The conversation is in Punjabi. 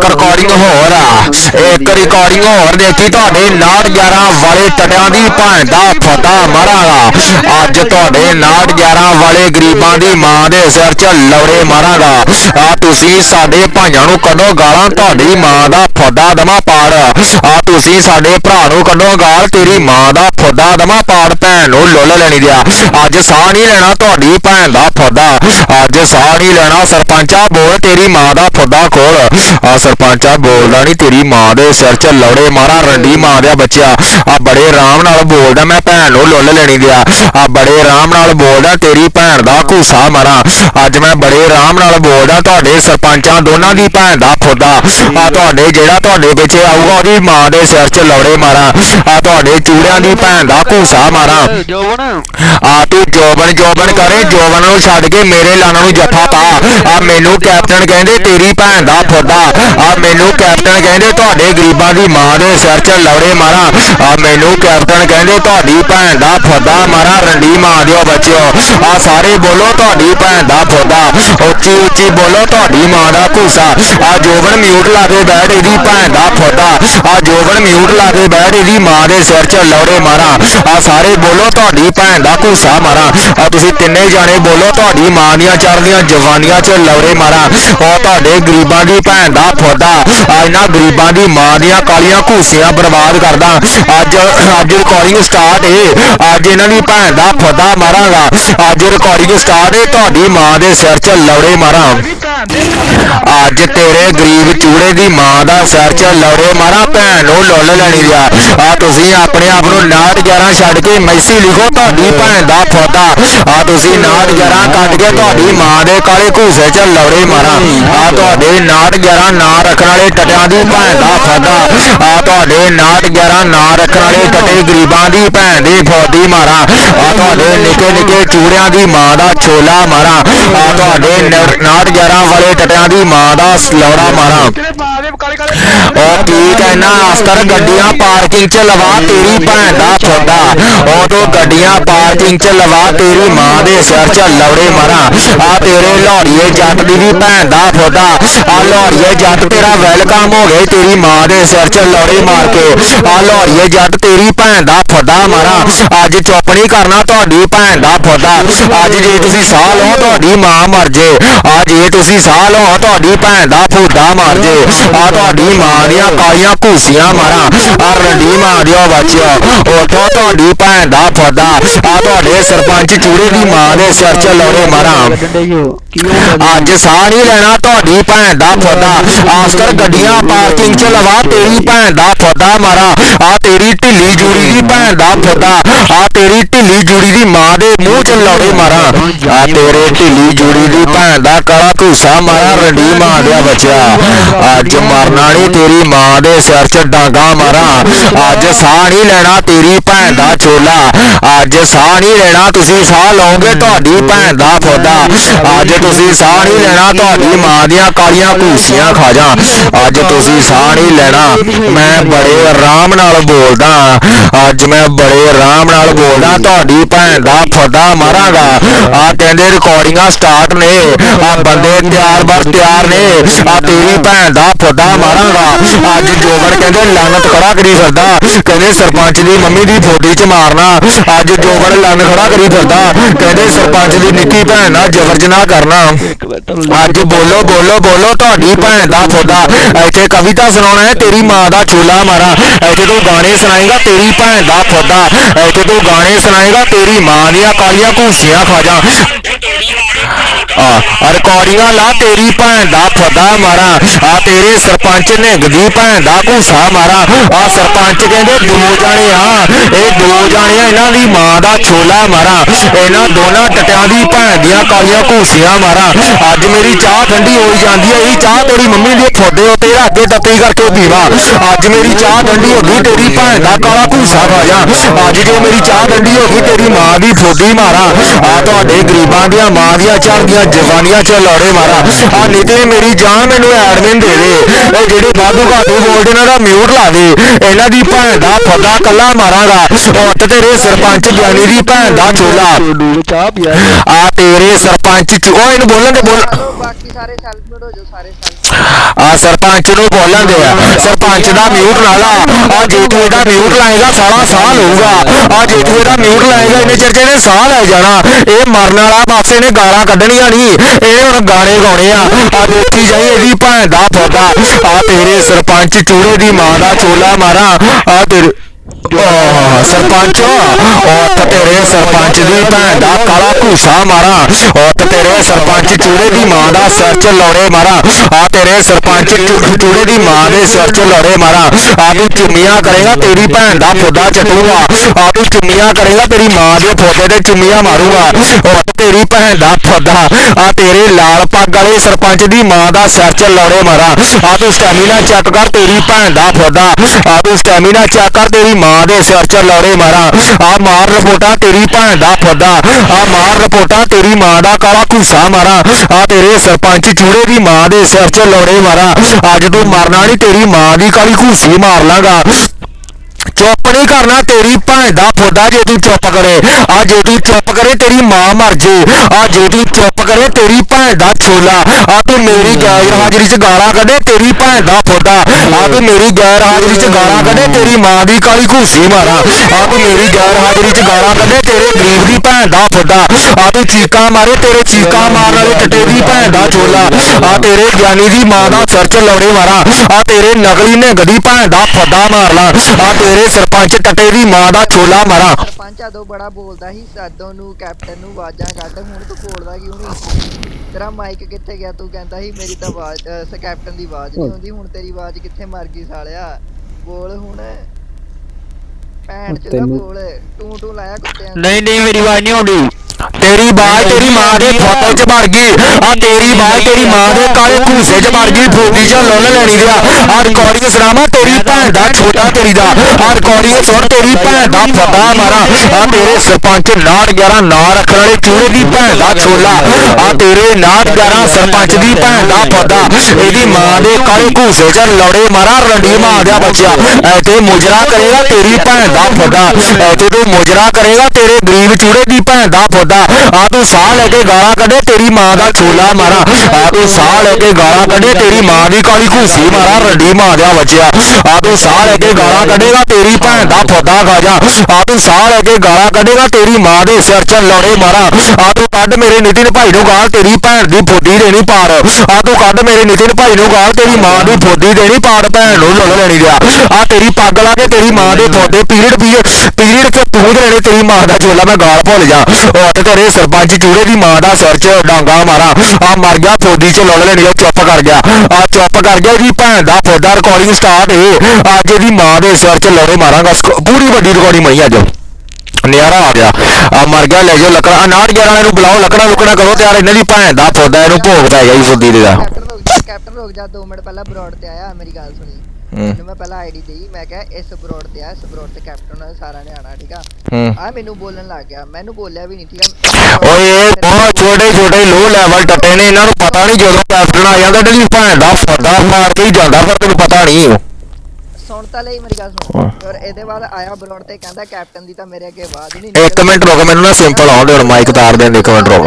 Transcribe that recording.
ਇੱਕ ਰਿਕਾਰਡਿੰਗ ਹੋਰ ਆ। ਇੱਕ ਰਿਕਾਰਡਿੰਗ ਹੋਰ ਦੇਖੀ ਤੁਹਾਡੇ 911 ਵਾਲੇ ਟਟਿਆਂ ਦੀ ਭੈਣ ਦਾ ਫਤਾ ਮਾਰਾਂਗਾ ਅੱਜ ਤੁਹਾਡੇ 911 ਵਾਲੇ ਗਰੀਬਾਂ ਦੀ ਮਾਂ ਦੇ ਸਿਰ 'ਚ ਲੌੜੇ ਮਾਰਾਂਗਾ। ਆ ਤੁਸੀਂ ਸਾਡੇ ਭਾਈਆਂ ਨੂੰ ਕੱਢੋ ਗਾਲਾਂ, ਤੁਹਾਡੀ ਮਾਂ ਦਾ ਫੱਦਾ ਦਮਾ ਪਾੜ। ਆ ਤੁਸੀਂ ਸਾਡੇ ਭਰਾ ਨੂੰ ਕੱਢੋ ਗਾਲ, ਤੇਰੀ ਮਾਂ ਦਾ ਫੱਦਾ ਦਮਾ ਪਾੜ, ਭੈਣ ਨੂੰ ਲੁੱਲ ਲੈਣੀ ਦਿਆ। ਅੱਜ ਸਾਹ ਨਹੀਂ ਲੈਣਾ ਤੁਹਾਡੀ ਭੈਣ ਦਾ ਫੱਦਾ ਅੱਜ ਸਾਹ ਨਹੀਂ ਲੈਣਾ ਸਰਪੰਚਾ ਬੋਲ, ਤੇਰੀ ਮਾਂ ਦਾ ਫੱਦਾ ਖੋਲ। ਆ ਸਰਪੰਚਾ ਬੋਲਦਾ ਨਹੀਂ ਤੇਰੀ ਮਾਂ ਦੇ ਸਿਰ 'ਚ ਲੌੜੇ ਮਾਰਾ ਰੰਡੀ ਮਾਂ ਦਾ ਬੱਚਾ ਆ ਬੜੇ ਆਰਾਮ ਨਾਲ ਬੋਲਦਾ ਮੈਂ ਭੈਣ ਨੂੰ ਲੁੱਲ ਲੈਣੀ ਦਿਆ। ਆ ਬੜੇ ਆਰਾਮ ਨਾਲ ਬੋਲਦਾ ਤੇਰੀ ਭੈਣ ਦਾ ਘੂਸਾ ਮਾਰਾਂ। ਅੱਜ ਮੈਂ ਬੜੇ ਆਰਾਮ ਨਾਲ ਬੋਲਦਾ ਤੁਹਾਡੇ ਸਰਪੰਚਾਂ ਦੋਨਾਂ ਦੀ ਭੈਣ ਦਾ ਖੁਦਾ। ਆ ਤੁਹਾਡੇ ਜਿਹੜਾ ਤੁਹਾਡੇ ਪਿੱਛੇ ਆਊਗਾ ਉਹਦੀ ਮਾਂ ਦੇ ਸਿਰ 'ਚ ਲੌੜੇ ਮਾਰਾਂ। ਆ ਤੁਹਾਡੇ ਚੂੜਿਆਂ ਦੀ ਭੈਣ ਦਾ ਘੂਸਾ ਮਾਰਾਂ। ਜੋਬਨ। ਆ ਤੂੰ ਜੋਬਨ ਜੋਬਨ ਕਰੇ ਜੋਬਨ ਨੂੰ ਛੱਡ ਕੇ ਮੇਰੇ ਲਾਣਾ ਨੂੰ ਜੱਫਾ ਪਾ। ਆ ਮੈਨੂੰ ਕੈਪਟਨ ਕਹਿੰਦੇ ਤੇਰੀ ਭੈਣ ਦਾ ਫੁੱਦਾ ਆ ਮੈਨੂੰ ਕੈਪਟਨ ਕਹਿੰਦੇ ਤੁਹਾਡੇ ਗਰੀਬਾਂ ਦੀ ਮਾਂ ਦੇ ਸਿਰ 'ਚ ਲੌੜੇ ਮਾਰਾਂ। ਆ ਮੈਨੂੰ ਕੈਪਟਨ ਕਹਿੰਦੇ ਤੁਹਾਡੀ ਭੈਣ ਦਾ ਫੁੱਦਾ ਮਾਰਾਂ, ਰੰਡੀ ਮਾਂ ਦਿਓ ਬੱਚਿਓ। ਆ ਸਾਰੇ ਬੋਲੋ ਤੁਹਾਡੀ ਭੈਣ ਦਾ ਫੁੱਦਾ। ਉੱਚੀ ਉੱਚੀ ਬੋਲੋ ਤੁਹਾਡੀ ਮਾਂ ਦਾ ਘੂਸਾ। ਆ ਜੋਬਨ ਮਿਊਟ ਲਾ ਕੇ ਬੈਠ ਇਹਦੀ ਭੈਣ ਦਾ ਫੁੱਦਾ। ਆ ਜੋਬਨ ਮਿਊਟ ਲਾ ਕੇ ਬੈਠ ਇਹਦੀ ਮਾਂ ਦੇ ਸਿਰ 'ਚ ਲੌੜੇ ਮਾਰਾ। ਆ ਸਾਰੇ ਬੋਲੋ ਤੁਹਾਡੀ ਭੈਣ ਦਾ ਘੂਸਾ ਮਾਰਾ। ਆ ਤੁਸੀਂ ਤਿੰਨੇ ਜਾਣੇ ਬੋਲੋ ਤੁਹਾਡੀ ਮਾਂ ਦੀਆਂ ਚੜ੍ਹਦੀਆਂ ਜਵਾਨੀਆਂ 'ਚ ਲੌੜੇ ਮਾਰਾ। ਉਹ ਤੁਹਾਡੇ ਗਰੀਬਾਂ ਦੀ ਭੈਣ ਦਾ ਫੁੱਦਾ ਇਹਨਾਂ ਗਰੀਬਾਂ ਦੀ ਮਾਂ ਦੀਆਂ ਕਾਲੀਆਂ ਘੂਸੀਆਂ ਬਰਬਾਦ ਕਰਦਾ। ਅੱਜ ਅੱਜ ਰਿਕਾਰਡਿੰਗ ਸਟਾਰਟ ਏ। ਅੱਜ ਇਹਨਾਂ ਦੀ ਭੈਣ ਦਾ ਫੁੱਦਾ ਮਾਰਾਂਗਾ। ਅੱਜ ਰਿਕਾਰਡਿੰਗ ਸਟਾਰਟ ਏ। ਤੁਹਾਡੀ ਮਾਂ ਦੇ ਸਿਰ 'ਚ ਲੌੜੇ ਮਾਰਾਂ। ਅੱਜ ਤੇਰੇ ਗਰੀਬ ਚੂੜੇ ਦੀ ਮਾਂ ਦਾ ਸਿਰ 'ਚ ਲੌੜੇ ਮਾਰਾਂ। ਭੈਣ ਨੂੰ ਲੁੱਲ ਲੈਣੀ ਦਿਆ ਆ ਤੁਸੀਂ ਆਪਣੇ ਆਪ ਨੂੰ 911 ਛੱਡ ਕੇ ਮੈਸੀ ਲਿਖੋ, ਤੁਹਾਡੀ ਭੈਣ ਦਾ ਫੋਦਾ। ਆ ਤੁਸੀਂ 911 ਕੱਢ ਕੇ ਤੁਹਾਡੀ ਮਾਂ ਦੇ ਕਾਲੇ ਘੂਸੇ 'ਚ ਲੌੜੇ ਮਾਰਾਂ। ਆ ਤੁਹਾਡੇ 911 ਨਾਂ ਰੱਖਣ ਵਾਲੇ ਟਟਿਆਂ ਦੀ ਭੈਣ ਦਾ ਫੋਦਾ ਆ ਤੁਹਾਡੇ ਨਾਟ 911 ਨਾਂ ਰੱਖਣ ਵਾਲੇ ਟਟੇ ਗਰੀਬਾਂ ਦੀ ਭੈਣ ਦੀ ਫੌਦੀ ਮਾਰਾਂ। ਆ ਤੁਹਾਡੇ ਨਿੱਕੇ ਨਿੱਕੇ ਚੂੜਿਆਂ ਦੀ ਮਾਂ ਦਾ ਛੋਲਾ ਮਾਰਾਂ। ਆ ਤੁਹਾਡੇ 911 ਵਾਲੇ ਟਟਿਆਂ ਦੀ ਮਾਂ ਦਾ ਲੌੜਾ ਮਾਰਾਂ। ਕਿਹੜੇ ਪਾ ਦੇ ਕਾਲੇ ਕਾਲੇ ਉਹ ਠੀਕ ਹੈ ਨਾ ਅਸਕਰ ਗੱਡੀਆਂ ਪਾਰਕਿੰਗ 'ਚ ਲਵਾ ਤੇਰੀ ਭੈਣ ਦਾ ਫੋਦਾ ਉਹ ਤੋਂ ਗੱਡੀਆਂ ਪਾਰਕਿੰਗ 'ਚ ਲਵਾ ਤੇਰੀ ਮਾਂ ਦੇ ਸਿਰ 'ਚ ਲੌੜੇ ਮਾਰਾਂ। ਆ ਤੇਰੇ ਲੋਹੜੀਏ ਜੱਟ ਦੀ ਵੀ ਭੈਣ ਦਾ ਫੋਦਾ ਆ ਲੋਹੜੀਏ ਜੱਟ ਤੇਰਾ ਵੈਲਕਮ ਹੋ ਗਏ ਤੇਰੀ ਮਾਂ ਦੇ ਸਿਰ 'ਚ ਲੌੜੇ ਮਾਰ ਕੇ। ਆ ਲੋਹੜੀਏ ਜੱਟ ਤੇਰੀ ਭੈਣ ਦਾ ਫੋਦਾ ਮਾਰਾਂ। ਅੱਜ ਚੁੱਪ ਨਹੀਂ ਕਰਨਾ ਤੁਹਾਡੀ ਭੈਣ ਦਾ ਫੋਦਾ ਅੱਜ ਜੇ ਤੁਸੀਂ ਸਾਹ ਲਓ, ਤੁਹਾਡੀ ਮਾਂ ਮਰ ਜੇ। ਆ ਜੇ ਤੁਸੀਂ ਸਾਹ ਲਓ, ਤੁਹਾਡੀ ਭੈਣ ਦਾ ਫੋਦਾ ਮਰ ਜੇ। ਆ ਤੁਹਾਡੀ ਮਾਂ ਦੀਆਂ ਕਾਲੀਆਂ ਘੂਸੀਆਂ ਮਾਰਾਂ। ਆ ਰੰਡੀ ਮਾਂ ਦਿਓ ਬੱਚਿਓ। ਉਠੋ ਤੁਹਾਡੀ ਭੈਣ ਦਾ ਫੋਦਾ ਆ ਤੁਹਾਡੇ ਸਰਪੰਚ ਚੂੜੇ ਦੀ ਮਾਂ ਦੇ ਸਿਰ 'ਚ ਲਾਉਣੇ ਮਾਰਾਂ। ਅੱਜ ਸਾਹ ਨਹੀਂ ਲੈਣਾ ਤੁਹਾਡੀ ਭੈਣ ਦਾ ਫੋਦਾ ਆਸਕਰ ਗੱਡੀਆਂ ਪਾਰਕਿੰਗ 'ਚ ਲਵਾ, ਤੇਰੀ ਭੈਣ ਦਾ ਫੋਦਾ ਮਾਰਾ। ਆ ਤੇਰੀ ਢਿੱਲੀ ਜੂੜੀ ਦੀ ਭੈਣ ਦਾ ਫੋਦਾ ਆ ਤੇਰੀ ਢਿੱਲੀ ਜੂੜੀ ਦੀ ਮਾਂ ਦੇ ਮੂੰਹ 'ਚ ਲੌੜੇ ਮਾਰਾਂ। ਆ ਤੇਰੇ ਢਿੱਲੀ ਜੂੜੀ ਦੀ ਭੈਣ ਦਾ ਕਾਲਾ ਘੂਸਾ ਮਾਰਾ, ਰੰਡੀ ਮਾਂ ਦਿਆ ਬੱਚਾ ਅੱਜ ਮਰਨਾ ਨਹੀਂ ਤੇਰੀ ਮਾਂ ਦੇ ਸਿਰ 'ਚ ਡਾਂਗਾ ਮਾਰਾ। ਅੱਜ ਸਾਹ ਨਹੀਂ ਲੈਣਾ ਤੇਰੀ ਭੈਣ ਦਾ ਛੋਲਾ ਅੱਜ ਸਾਹ ਨਹੀਂ ਲੈਣਾ ਤੁਸੀਂ ਸਾਹ ਲਓਗੇ ਤੁਹਾਡੀ ਭੈਣ ਦਾ ਫੋਦਾ ਅੱਜ ਤੁਸੀਂ ਸਾਹ ਨਹੀਂ ਲੈਣਾ, ਤੁਹਾਡੀ ਮਾਂ ਦੀਆਂ ਕਾਲੀਆਂ ਘੂਸੀਆਂ ਖਾ ਜਾ। ਅੱਜ ਤੁਸੀਂ ਸਾਹ ਨਹੀਂ ਲੈਣਾ, ਮੈਂ ਬੜੇ ਆਰਾਮ ਨਾਲ ਬੋਲਦਾ ਅੱਜ ਮੈਂ ਬੜੇ ਆਰਾਮ ਨਾਲ ਬੋਲਦਾ, ਤੁਹਾਡੀ ਭੈਣ ਦਾ ਫੋਦਾ ਮਾਰਾਂਗਾ। ਆ ਕਹਿੰਦੇ ਰਿਕਾਰਡਿੰਗਾਂ ਸਟਾਰਟ ਨੇ। ਆ ਬੰਦੇ ਤਿਆਰ ਬਰ ਤਿਆਰ ਨੇ। ਆ ਤੇਰੀ ਭੈਣ ਦਾ ਫੋਦਾ ਮਾਰਾਂਗਾ। ਅੱਜ ਜੋਬਨ ਕਹਿੰਦੇ ਲਾਨਤ ਖੜਾ ਕਰੀ ਫਿਰਦਾ। ਕਹਿੰਦੇ ਸਰਪੰਚ ਦੀ ਮੰਮੀ ਦੀ ਫੋਟੀ 'ਚ ਮਾਰਨਾ। ਅੱਜ ਜੋਬਨ ਲੰਨ ਖੜਾ ਕਰੀ ਫਿਰਦਾ। ਕਹਿੰਦੇ ਸਰਪੰਚ ਦੀ ਨਿੱਕੀ ਭੈਣ ਨਾਲ ਜ਼ਬਰ ਜਨਾਹ ਕਰਨਾ। ਅੱਜ ਬੋਲੋ ਬੋਲੋ ਬੋਲੋ ਤੁਹਾਡੀ ਭੈਣ ਦਾ ਫੋਦਾ ਇੱਥੇ ਕਵਿਤਾ ਸੁਣਾਉਣਾ ਹੈ ਤੇਰੀ ਮਾਂ ਦਾ ਚੂਲਾ ਮਾਰਾ। ਇੱਥੇ ਤੂੰ ਗਾਣੇ ਸੁਣਾਏਗਾ ਤੇਰੀ ਭੈਣ ਦਾ ਫੋਦਾ ਇੱਥੇ ਤੂੰ ਗਾਣੇ ਸੁਣਾਏਗਾ ਤੇਰੀ ਮਾਂ ਦੀਆਂ ਕਾਲੀਆਂ ਘੂਸੀਆਂ ਖਾ ਜਾ। ਆ ਰਿਕਾਰਡਿੰਗਾਂ ਲਾ ਤੇਰੀ ਭੈਣ ਦਾ ਫਦਾ ਮਾਰਾ। ਆ, ਤੇਰੇ ਸਰਪੰਚ ਨੇ ਦੀ ਭੈਣ ਦਾ ਭੂਸਾ ਮਾਰਾ। ਆ, ਸਰਪੰਚ ਕਹਿੰਦੇ ਦੋ ਜਾਣੇ ਆ। ਇਹ ਦੋ ਜਾਣੇ ਆ, ਇਹਨਾਂ ਦੀ ਮਾਂ ਦਾ ਛੋਲਾ ਮਾਰਾ। ਇਹਨਾਂ ਦੋਨਾਂ ਟਟਿਆਂ ਦੀ ਭੈਣ ਦੀਆਂ ਕਾਲੀਆਂ ਘੂਸੀਆਂ ਮਾਰਾ। ਅੱਜ ਮੇਰੀ ਚਾਹ ਠੰਡੀ ਹੋਈ ਜਾਂਦੀ ਹੈ ਇਹ ਚਾਹ ਤੇਰੀ ਮੰਮੀ ਦੀ ਫੋਡੇ ਉੱਤੇ ਰੱਖ ਕੇ ਟੱਪੀ ਕਰਕੇ ਪੀਵਾ। ਅੱਜ ਮੇਰੀ ਚਾਹ ਠੰਡੀ ਹੋ ਗਈ, ਤੇਰੀ ਭੈਣ ਦਾ ਕਾਲਾ ਭੂਸਾ ਖਾ ਜਾ ਅੱਜ ਜੇ ਮੇਰੀ ਚਾਹ ਠੰਡੀ ਹੋ ਗਈ, ਤੇਰੀ ਮਾਂ ਦੀ ਫੋਡੀ ਮਾਰਾ। ਆ, ਤੁਹਾਡੇ ਗਰੀਬਾਂ ਦੀਆਂ ਮਾਂ ਦੀਆਂ ਚੜ੍ਹਦੀਆਂ ਜਵਾਨੀਆਂ 'ਚ ਲੌੜੇ ਮਾਰਾ। ਆ ਨਿਤੇ ਮੇਰੀ ਜਾਨ ਮੈਨੂੰ ਐਡਮਿਨ ਦੇ ਦੇ। ਇਹ ਜਿਹੜੇ ਵਾਧੂ ਘਾਟੂ ਬੋਲਦੇ ਇਹਨਾਂ ਦਾ ਮਿਊਟ ਲਾ ਦੇ ਇਹਨਾਂ ਦੀ ਭੈਣ ਦਾ ਫੱਦਾ ਕੱਲਾ ਮਾਰਾਂਗਾ। ਉੱਤ ਤੇਰੇ ਸਰਪੰਚ ਗਿਆਨੀ ਦੀ ਭੈਣ ਦਾ ਚੋਲਾ। ਚਾਹ ਪਿਆ ਆ ਤੇਰੇ ਸਰਪੰਚ ਚ ਉਹ ਇਹਨੂੰ ਬੋਲਣ ਦੇ, ਬੋਲ ਬਾਕੀ ਸਾਰੇ ਸੈਲਫ ਹੋ ਜਾਓ ਸਾਰੇ ਸੈਲਫ ਆ ਸਰਪੰਚ ਨੂੰ ਬੋਲਣ ਦੇ ਆ। ਸਰਪੰਚ ਦਾ ਮਿਊਟ ਲਾ ਲਾ। ਆ ਜੇ ਤੂੰ ਮਿਊਟ ਲਾਏਗਾ ਸਾਲਾ ਸਾਹ ਲਊਗਾ ਆ ਜੇ ਤੂੰ ਮਿਊਟ ਲਾਏਗਾ ਇਹਨੇ ਚਿਰ 'ਚ ਇਹਨੇ ਸਾਹ ਲੈ ਜਾਣਾ? ਇਹ ਮਰਨ ਵਾਲਾ ਬਸ ਨੇ ਗਾਲਾਂ ਕੱਢਣੀਆਂ ਨਹੀਂ, ਇਹ ਹੁਣ ਗਾਣੇ ਗਾਉਣੇ ਆ। ਆ ਦੇਖੀ ਜਾਈ, ਇਹਦੀ ਭੈਣ ਦਾ ਫੋਦਾ ਆ ਤੇਰੇ ਸਰਪੰਚ ਚੂੜੇ ਦੀ ਮਾਂ ਦਾ ਚੋਲਾ ਮਾਰਾਂ। ਆ ਤੇਰੇ ਸਰਪੰਚ ਉੱਠ ਤੇਰੇ ਸਰਪੰਚ ਦੀ ਭੈਣ ਦਾ ਕਾਲਾ ਘੂਸਾ ਮਾਰਾਂ ਉੱਠ ਤੇਰੇ ਸਰਪੰਚ ਚੂੜੇ ਦੀ ਮਾਂ ਦਾ ਸਿਰ 'ਚ ਲੋੜੇ ਮਾਰਾਂ ਆ ਤੇਰੇ ਸਰਪੰਚ ਚੂ- ਚੂੜੇ ਦੀ ਮਾਂ ਦੇ ਸਿਰ 'ਚ ਲੋੜੇ ਮਾਰਾਂ ਆ ਤੂੰ ਚੁੰਮੀਆਂ ਕਰੇਗਾ ਤੇਰੀ ਭੈਣ ਦਾ ਫੋਦਾ ਚਟੂਗਾ ਆ ਤੂੰ ਚੁੰਮੀਆਂ ਕਰੇਗਾ ਤੇਰੀ ਮਾਂ ਦੇ ਫੋਦੇ ਤੇ ਚੁੰਮੀਆਂ ਮਾਰੂਗਾ ਉੱਠ ਤੇਰੀ ਭੈਣ ਦਾ ਫੋਦਾ ਆ ਤੇਰੇ ਲਾਲ ਪੱਗ ਵਾਲੇ ਸਰਪੰਚ ਦੀ ਮਾਂ ਦਾ ਸਿਰ 'ਚ ਲੋੜੇ ਮਾਰਾਂ ਆ ਤੂੰ ਸਟੈਮੀਨਾ ਚੈੱਕ ਕਰ ਤੇਰੀ ਭੈਣ ਦਾ ਫੋਦਾ ਆ ਤੂੰ ਸਟੈਮੀਨਾ ਚੈੱਕ ਕਰ ਤੇਰੀ ਮਾਂ ਦੇ ਸਿਰ 'ਚ ਲੌੜੇ ਮਾਰਾਂ। ਆ ਮਾਰ ਰਿਪੋਰਟਾਂ ਤੇਰੀ ਭੈਣ ਦਾ ਫੱਦਾ ਆ ਮਾਰ ਰਿਪੋਰਟਾਂ ਤੇਰੀ ਮਾਂ ਦਾ ਕਾਲਾ ਘੂਸਾ ਮਾਰਾਂ। ਆ ਤੇਰੇ ਸਰਪੰਚ ਚੂੜੇ ਦੀ ਮਾਂ ਦੇ ਸਿਰ 'ਚ ਲੌੜੇ ਮਾਰਾਂ। ਅੱਜ ਤੂੰ ਮਰਨਾ ਨਹੀਂ ਤੇਰੀ ਮਾਂ ਦੀ ਕਾਲੀ ਘੂਸੀ ਮਾਰ ਲਾਂਗਾ। ਨਹੀਂ ਕਰਨਾ? ਤੇਰੀ ਭੈਣ ਦਾ ਫੋਦਾ ਜੇ ਤੂੰ ਚੁੱਪ ਕਰੇ। ਆ ਜੇ ਤੂੰ ਚੁੱਪ ਕਰੇ, ਤੇਰੀ ਮਾਂ ਮਰ ਜੇ। ਆ ਜੇ ਤੂੰ ਚੁੱਪ ਕਰੇ, ਤੇਰੀ ਭੈਣ ਦਾ ਛੋਲਾ ਆ ਤੂੰ ਮੇਰੀ ਗੈਰ ਹਾਜ਼ਰੀ 'ਚ ਗਾਲਾਂ ਕੱਢੇ, ਤੇਰੀ ਭੈਣ ਦਾ ਫੋਦਾ ਆ ਤੂੰ ਮੇਰੀ ਗੈਰ ਹਾਜ਼ਰੀ 'ਚ ਗਾਲਾਂ ਕੱਢੇ, ਤੇਰੀ ਮਾਂ ਦੀ ਕਾਲੀ ਘੂਸੀ ਮਾਰਾਂ। ਆ ਤੂੰ ਮੇਰੀ ਗੈਰ ਹਾਜ਼ਰੀ 'ਚ ਗਾਲਾਂ ਕੱਢੇ, ਤੇਰੇ ਗਰੀਬ ਦੀ ਭੈਣ ਦਾ ਫੋਦਾ ਆ ਤੂੰ ਚੀਕਾਂ ਮਾਰੇ, ਤੇਰੇ ਚੀਕਾਂ ਮਾਰਨ ਵਾਲੇ ਟੱਟੇ ਦੀ ਭੈਣ ਦਾ ਛੋਲਾ ਆ ਤੇਰੇ ਗਿਆਨੀ ਦੀ ਮਾਂ ਦਾ ਸਿਰ 'ਚ ਲੌੜੇ ਮਾਰਾਂ। ਆ ਤੇਰੇ ਨਕਲੀ ਨਿਹੰਗ ਦੀ ਭੈਣ ਦਾ ਫੱਦਾ ਮਾਰ ਲਾਂ। ਆ ਤੇਰੇ ਸਰਪੰਚ ਟੱਟੇ ਦੀ ਮਾਂ ਦਾ ਛੋਲਾ ਮਾਰਾਂ। ਸਰਪੰਚ ਉਦੋਂ ਬੜਾ ਬੋਲਦਾ ਸੀ ਸਾਦੋਂ ਨੂੰ ਕੈਪਟਨ ਨੂੰ ਆਵਾਜ਼ਾਂ ਕੱਢ ਹੁਣ ਤੂੰ ਬੋਲਦਾ ਕਿਉਂ ਨਹੀਂ? ਤੇਰਾ ਮਾਈਕ ਕਿੱਥੇ ਗਿਆ? ਤੂੰ ਕਹਿੰਦਾ ਸੀ ਮੇਰੀ ਤਾਂ ਆਵਾਜ਼ ਅਹ, ਸ ਕੈਪਟਨ ਦੀ ਆਵਾਜ਼ ਨਹੀਂ ਆਉਂਦੀ ਹੁਣ ਤੇਰੀ ਆਵਾਜ਼ ਕਿੱਥੇ ਮਰ ਗਈ ਸਾਲਿਆ? ਬੋਲ ਹੁਣ। ਭੈਣ ਚੋਦਾ ਤੈਨੂੰ- ਬੋਲ ਟੂ ਟੂ ਲਾਇਆ ਕੁੱਤਿਆਂ ਨੂੰ। ਨਹੀਂ ਨਹੀਂ ਮੇਰੀ ਆਵਾਜ਼ ਨਹੀਂ ਆਉਂਦੀ। ਤੇਰੀ ਬਾਲ ਤੇਰੀ ਮਾਂ ਦੇ ਫੋਟੋ 'ਚ ਮਰ ਗਈ। ਆ ਤੇਰੀ ਬਾਲ ਤੇਰੀ ਮਾਂ ਦੇ ਕਾਲੇ ਘੂਸੇ 'ਚ ਮਰ ਗਈ। ਫੂਦੀ 'ਚ ਲੁੱਲ ਲੈਣੀ ਦਿਆ ਆ ਰਿਕਾਰਡਿੰਗ ਸੁਣਾਵਾਂ ਤੇਰੀ ਭੈਣ ਦਾ, ਛੋਟਾ ਤੇਰੀ ਦਾ। ਆ ਰਿਕਾਰਡਿੰਗ ਸੁਣ ਤੇਰੀ ਭੈਣ ਦਾ ਫੱਦਾ ਮਾਰਾਂ। ਆ ਤੇਰੇ ਸਰਪੰਚ 911 ਨਾਂ ਰੱਖਣ ਵਾਲੇ ਚੂਹੇ ਦੀ ਭੈਣ ਦਾ ਛੋਲਾ। ਆ ਤੇਰੇ 911 ਸਰਪੰਚ ਦੀ ਭੈਣ ਦਾ ਫੱਦਾ ਇਹਦੀ ਮਾਂ ਦੇ ਕਾਲੇ ਘੂਸੇ 'ਚ ਲੜੇ ਮਾਰਾਂ, ਰੰਡੀ ਮਾਂ ਦਾ ਬੱਚਾ। ਤੇ ਮੁਜਰਾ ਕਰੇਗਾ ਤੇਰੀ ਭੈਣ ਦਾ ਫੱਦਾ ਐਤੇ ਤੂੰ ਮੁਜਰਾ ਕਰੇਗਾ ਤੇਰੇ ਗਰੀਬ ਚੂੜੇ ਦੀ ਭੈਣ ਦਾ ਫੱਦਾ ਆ ਤੂੰ ਸਾਹ ਲੈ ਕੇ ਗਾਲਾਂ ਕੱਢੇ, ਤੇਰੀ ਮਾਂ ਦਾ ਛੋਲਾ ਮਾਰਾ। ਆ ਤੂੰ ਸਾਹ ਲੈ ਕੇ ਗਾਲਾਂ ਕੱਢੇ, ਤੇਰੀ ਮਾਂ ਦੀ ਕਾਲੀ ਘੂਸੀ ਮਾਰਾ, ਰੰਡੀ ਮਾਂ ਦਾ ਬੱਚਾ ਆ ਤੂੰ ਸਾਹ ਲੈ ਕੇ ਗਾਲਾਂ ਕੱਢੇਗਾ, ਤੇਰੀ ਭੈਣ ਦਾ ਫੱਦਾ ਖਾ ਜਾ। ਆ ਤੂੰ ਸਾਹ ਲੈ ਕੇ ਗਾਲਾਂ ਕੱਢੇਗਾ, ਤੇਰੀ ਮਾਂ ਦੇ ਸਿਰ 'ਚ ਲੋੜੇ ਮਾਰਾਂ। ਆ ਤੂੰ ਕੱਢ ਮੇਰੇ ਨਿਤਿਨ ਭਾਈ ਨੂੰ ਗਾਲ, ਤੇਰੀ ਭੈਣ ਦੀ ਫੋਦੀ ਦੇਣੀ ਪਾੜ। ਆ ਤੂੰ ਕੱਢ ਮੇਰੇ ਨਿਤਿਨ ਭਾਈ ਨੂੰ ਗਾਲ, ਤੇਰੀ ਮਾਂ ਦੀ ਫੋਦੀ ਦੇਣੀ ਪਾਰ ਭੈਣ ਨੂੰ ਲੁੱਲ ਲੈਣੀ ਦਿਆ ਆ ਤੇਰੀ ਪੱਗ ਲਾ ਕੇ ਤੇਰੀ ਮਾਂ ਦੇ ਫੋਦੇ ਪੀਰੀਅਡ ਪੀਰੀਅਡ 'ਚ ਤੂੰ ਲੈਣੇ ਤੇਰੀ ਮਾਂ ਦਾ ਚੋਲਾ ਮੈਂ ਗਾਲ ਭੁੱਲ ਜਾ। ਉੱਠ ਤੇਰੇ ਸਰਪੰਚ ਚੂੜੇ ਦੀ ਮਾਂ ਦਾ ਸਿਰ 'ਚ ਡਾਂਗਾ ਮਾਰਾਂ। ਆ ਮਰ ਗਿਆ ਫੋਦੀ 'ਚ ਲੁੱਲ ਲੈਣੀ ਚੁੱਪ ਕਰ ਗਿਆ। ਆ ਚੁੱਪ ਕਰ ਗਿਆ ਇਹਦੀ ਭੈਣ ਦਾ ਫੋਦਾ ਰਿਕਾਰਡਿੰਗ ਸਟਾਰਟ ਏ। ਅੱਜ ਇਹਦੀ ਮਾਂ ਦੇ ਸਿਰ 'ਚ ਲੋੜੇ ਮਾਰਾਂਗਾ। ਪੂਰੀ ਵੱਡੀ ਰਿਕਾਰਡਿੰਗ ਬਣੀ ਅੱਜ। ਨਿਆਰਾ ਆ ਗਿਆ। ਆ ਮਰ ਗਿਆ, ਲੈ ਜਾਓ ਲੱਕੜਾਂ। ਨਾੜ ਗਿਆਰਾਂ ਵਾਲੇ ਨੂੰ ਬੁਲਾਓ, ਲੱਕੜਾ ਲੁਕੜਾ ਕਰੋ ਤਿਆਰ। ਇਹਨਾਂ ਦੀ ਭੈਣ ਦਾ ਫੋਦਾ ਇਹਨੂੰ ਭੋਗ ਪੈ ਗਿਆ ਜੀ ਫੁੱਦੀ ਦੇ ਦਾ। ਕੈਪਟਨ ਰੁਕ ਜਾ 2 ਮਿੰਟ ਪਹਿਲਾਂ ਬਰੋਡ ਤੇ ਆਇਆ, ਮੇਰੀ ਗੱਲ ਸੁਣੀ। ਇਹਨੂੰ ਮੈਂ ਪਹਿਲਾਂ ਆਈਡੀ ਦੇਈ ਮੈਂ ਕਿਹਾ ਇਸ ਬਰੋਡ ਤੇ ਆ ਇਸ ਬਰੋਡ ਤੇ ਕੈਪਟਨ ਸਾਰਾ ਨੇ ਆਣਾ ਠੀਕ ਆ? ਆ ਮੈਨੂੰ ਬੋਲਣ ਲੱਗ ਗਿਆ ਮੈਨੂੰ ਬੋਲਿਆ ਵੀ ਨਹੀਂ ਠੀਕ ਆ? ਓਏ ਬਹੁਤ ਛੋਟੇ ਛੋਟੇ ਲੋ ਲੈਵਲ ਟੱਟੇ ਨੇ ਇਹਨਾਂ ਨੂੰ ਪਤਾ ਨਹੀਂ ਜਦੋਂ ਕੈਪਟਨ ਆ ਜਾਂਦਾ ਤੇਰੀ ਭੈਣ ਦਾ ਫੋਦਾ ਮਾਰ ਕੇ ਹੀ ਜਾਂਦਾ ਪਰ ਤੈਨੂੰ ਪਤਾ ਨਹੀਂ ਸੁਣ ਤਾਂ ਲਈ ਮੇਰੀ ਗੱਲ ਸੁਣ। ਔਰ ਇਹਦੇ ਬਾਅਦ ਆਇਆ ਬਰੋਡ ਤੇ ਕਹਿੰਦਾ ਕੈਪਟਨ ਦੀ ਤਾਂ ਮੇਰੇ ਅੱਗੇ ਆਵਾਜ਼ ਨਹੀਂ ਇੱਕ ਮਿੰਟ ਰੁਕ ਮੈਨੂੰ ਨਾ ਸਿੰਪਲ ਆਉਣ ਦੇ ਹੁਣ ਮਾਈਕ ਤਾਰ ਦੇ ਇੱਕ ਮਿੰਟ ਰੁਕ।